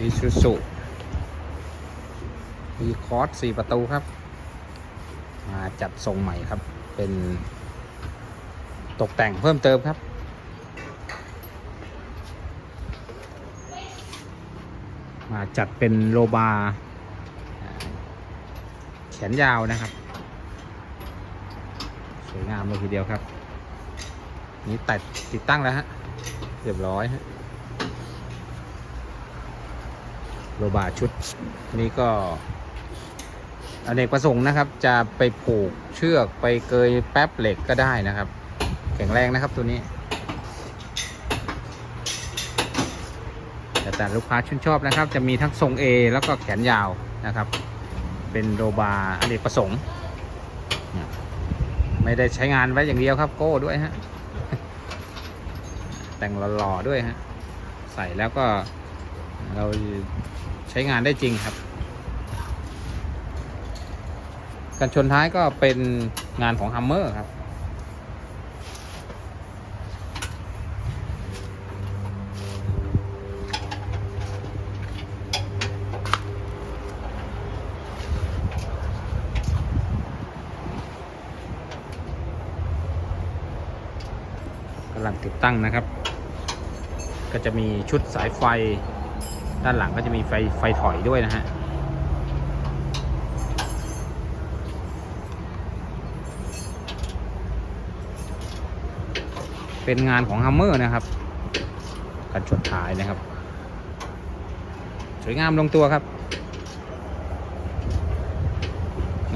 อีซูซุมีคอร์สสี่ประตูครับ มาจัดทรงใหม่ครับ เป็นตกแต่งเพิ่มเติมครับ มาจัดเป็นโลบาร์แขนยาวนะครับ สวยงามเลยทีเดียวครับ นี่ตัดติดตั้งแล้วฮะ เรียบร้อยฮะ โลบาร์ชุดนี้ก็อเนกประสงค์นะครับ จะไปผูกเชือกไปเกยแป๊บเหล็กก็ได้นะครับ แข็งแรงนะครับตัวนี้แต่แต่ลูกค้าชื่นชอบนะครับ จะมีทั้งทรง A แล้วก็แขนยาวนะครับ เป็นโรบาร์อเนกประสงค์ ไม่ได้ใช้งานไว้อย่างเดียวครับโก้ด้วยฮะแต่งหล่อๆด้วยฮะใส่แล้วก็เรา ช้งานได้จริงครับ กันชนท้ายก็เป็นงานของฮัมเมอร์ครับกำลังติดตั้งนะครับ ก็จะมีชุดสายไฟ ด้านหลังก็จะมีไฟไฟถอยด้วยนะฮะเป็นงานของฮัมเมอร์นะครับกันชนท้ายนะครับ สวยงามลงตัวครับ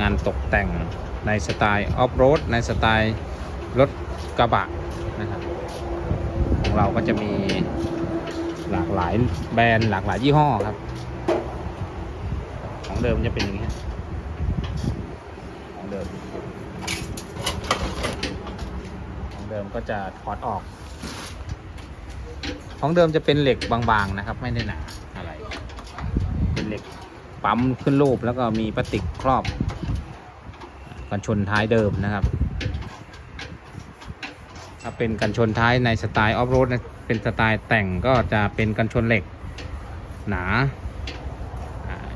งานตกแต่งในสไตล์ออฟโรดในสไตล์รถกระบะนะครับของเราก็จะมี หลากหลายแบรนด์หลากหลายยี่ห้อครับ ของเดิมจะเป็นอย่างนี้ของเดิม ของเดิมก็จะถอดออก ของเดิมจะเป็นเหล็กบางๆนะครับ ไม่ได้หนาอะไร เป็นเหล็กปั๊มขึ้นรูปแล้วก็มีพลาสติกครอบกันชนท้ายเดิมนะครับ ถ้าเป็นกันชนท้ายในสไตล์ออฟโรดนะ เป็นสไตล์แต่งก็จะเป็นกันชนเหล็กหนา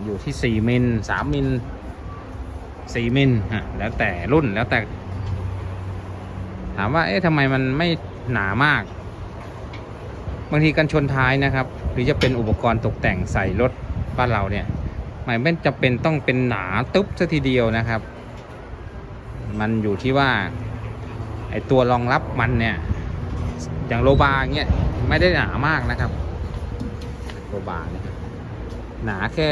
อยู่ที่ 4 มิล 3 มิล 4 มิลฮะแล้วแต่รุ่นแล้วแต่ ถามว่าเอ๊ะทำไมมันไม่หนามาก บางทีกันชนท้ายนะครับ หรือจะเป็นอุปกรณ์ตกแต่งใส่รถบ้านเราเนี่ยมันไม่จำเป็นต้องเป็นหนาตุ๊บซะทีเดียวนะครับ มันอยู่ที่ว่าไอตัวรองรับมันเนี่ย อย่างโลบาเงี้ยไม่ได้หนามากนะครับ โลบาเนี่ยหนาแค่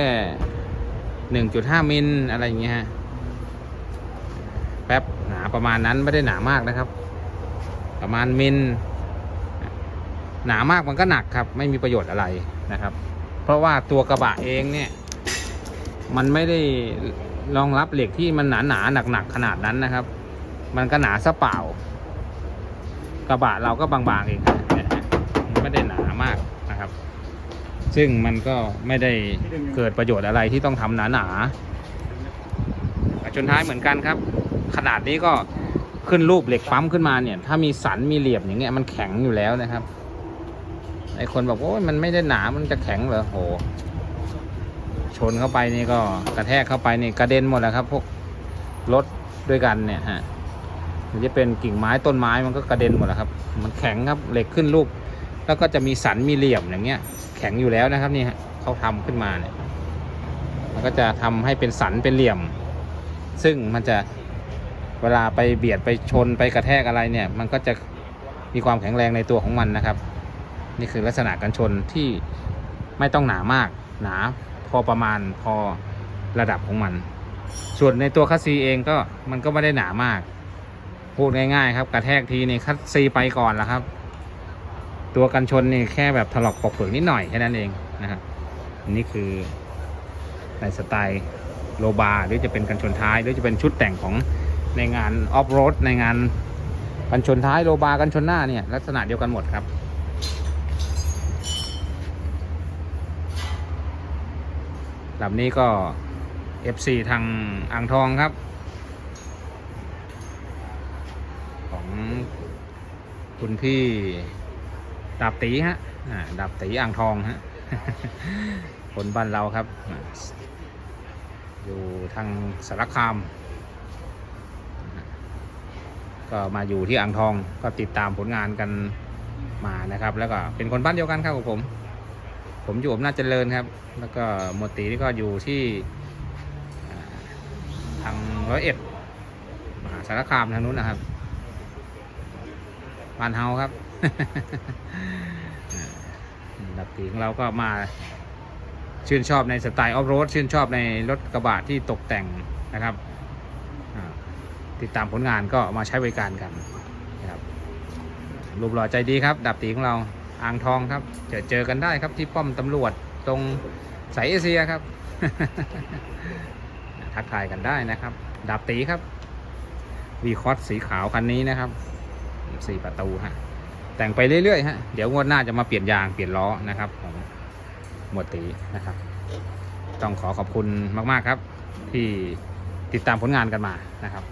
1.5มิลอะไรอย่างเงี้ยฮะแป๊บหนาประมาณนั้นไม่ได้หนามากนะครับ ประมาณมิลหนามากมันก็หนักครับ ไม่มีประโยชน์อะไรนะครับ เพราะว่าตัวกระบะเองเนี่ย มันไม่ได้รองรับเหล็กที่มันหนาหนาหนักหนักขนาดนั้นนะครับ มันก็หนาซะเปล่า กระบะเราก็บางๆเองครับเนี่ยไม่ได้หนามากนะครับ ซึ่งมันก็ไม่ได้เกิดประโยชน์อะไรที่ต้องทำหนาๆกระชนท้ายเหมือนกันครับ ขนาดนี้ก็ขึ้นรูปเหล็กปั๊มขึ้นมาเนี่ย ถ้ามีสันมีเหลี่ยมอย่างเงี้ยมันแข็งอยู่แล้วนะครับไอคนบอกว่ามันไม่ได้หนา มันจะแข็งเหรอโห ชนเข้าไปนี่ก็กระแทกเข้าไปนี่กระเด็นหมดแล้วครับ พวกรถด้วยกันเนี่ยฮะ มันจะเป็นกิ่งไม้ต้นไม้มันก็กระเด็นหมดแล้วครับ มันแข็งครับเหล็กขึ้นรูปแล้วก็จะมีสันมีเหลี่ยมอย่างเงี้ย แข็งอยู่แล้วนะครับนี่ฮะเขาทำขึ้นมาเนี่ยมันก็จะทำให้เป็นสันเป็นเหลี่ยม ซึ่งมันจะเวลาไปเบียดไปชนไปกระแทกอะไรเนี่ย มันก็จะมีความแข็งแรงในตัวของมันนะครับ นี่คือลักษณะการชนที่ไม่ต้องหนามาก หนาพอประมาณพอระดับของมัน ส่วนในตัวคัสซีเองก็มันก็ไม่ได้หนามาก พูดง่ายๆครับกระแทกทีนี่คัดซีไปก่อนแล้วครับ ตัวกันชนนี่แค่แบบถลอกปอกเปลือกนิดหน่อยแค่นั้นเองนะครับนนี่คือในสไตล์โลบาหรือจะเป็นกันชนท้ายหรือจะเป็นชุดแต่งของในงานออฟโรดในงานกันชนท้ายโลบากันชนหน้าเนี่ยลักษณะเดียวกันหมดครับลำนี้ก็ FC ทางอ่างทองครับ ของคุณพี่ดาบตีฮะดาบตีอ่างทองฮะคนบ้านเราครับ อยู่ทางสารคาม ก็มาอยู่ที่อ่างทองก็ติดตามผลงานกันมานะครับ แล้วก็เป็นคนบ้านเดียวกันครับกับผม ผมอยู่อำนาจเจริญครับ แล้วก็หมดตีนี่ก็อยู่ที่ทางร้อยเอ็ดมหาสารคามทางนู้นนะครับ บ้านเฮาครับอ่าดับตีของเราก็มาชื่นชอบในสไตล์ออฟโรดชื่นชอบในรถกระบะที่ตกแต่งนะครับติดตามผลงานก็มาใช้บริการกันนะครับรูปหล่อใจดีครับดับตีของเราอ่างทองครับเจอเจอกันได้ครับที่ป้อมตำรวจตรงสายเอเชียครับ ทักทายกันได้นะครับ ดับตีครับวีคอสสีขาวคันนี้นะครับ สี่ประตูฮะแต่งไปเรื่อยๆฮะเดี๋ยวงวดหน้าจะมาเปลี่ยนยางเปลี่ยนล้อนะครับของหมวดตีนะครับ ต้องขอขอบคุณมากๆครับ ที่ติดตามผลงานกันมานะครับ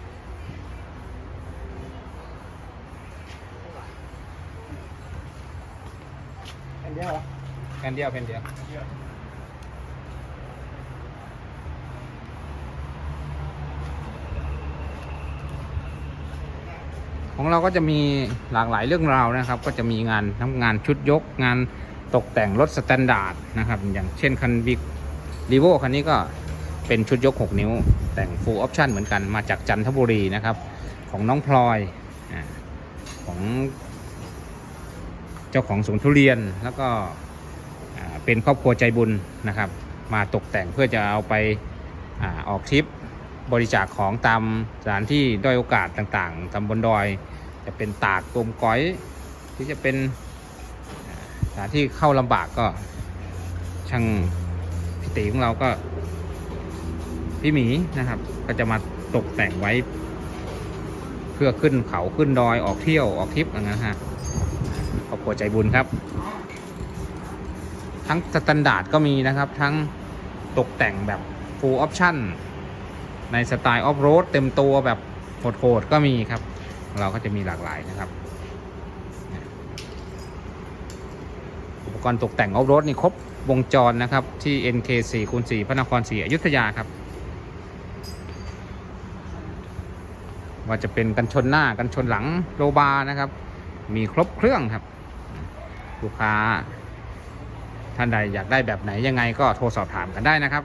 อันเดียวเหรอแผ่นเดียวแผ่นเดียว ของเราก็จะมีหลากหลายเรื่องราวนะครับ ก็จะมีงานทั้งงานชุดยกงานตกแต่งรถสแตนดาร์ดนะครับ อย่างเช่นคันบิ๊กรีโวคันนี้ก็เป็นชุดยก 6 นิ้ว แต่ง full option เหมือนกันมาจากจันทบุรีนะครับ ของน้องพลอยอของเจ้าของสวนทุเรียนแล้วก็เป็นครอบครัวใจบุญนะครับ มาตกแต่งเพื่อจะเอาไปอออกทริป บริจาคของตามสถานที่ด้อยโอกาสต่างๆตำบลดอย จะเป็นตากตมก้อยที่จะเป็นสถานที่เข้าลำบากก็ช่างพิตีของเราก็พี่หมีนะครับ ก็จะมาตกแต่งไว้ เพื่อขึ้นเขาขึ้นดอยออกเที่ยวออกทริปอย่างนั้นฮะครอบครัวใจบุญครับ ทั้งสแตนดาร์ดก็มีนะครับ ทั้งตกแต่งแบบ full option ในสไตล์ออฟโรดเต็มตัวแบบโหดๆก็มีครับ เราก็จะมีหลากหลายนะครับ อุปกรณ์ตกแต่งออฟโรดนี่ครบวงจรนะครับ ที่ NK4 คูณ4พระนครศรีอยุธยาครับ ว่าจะเป็นกันชนหน้ากันชนหลังโลบาร์นะครับ มีครบเครื่องครับ ลูกค้าท่านใดอยากได้แบบไหนยังไงก็โทรสอบถามกันได้นะครับ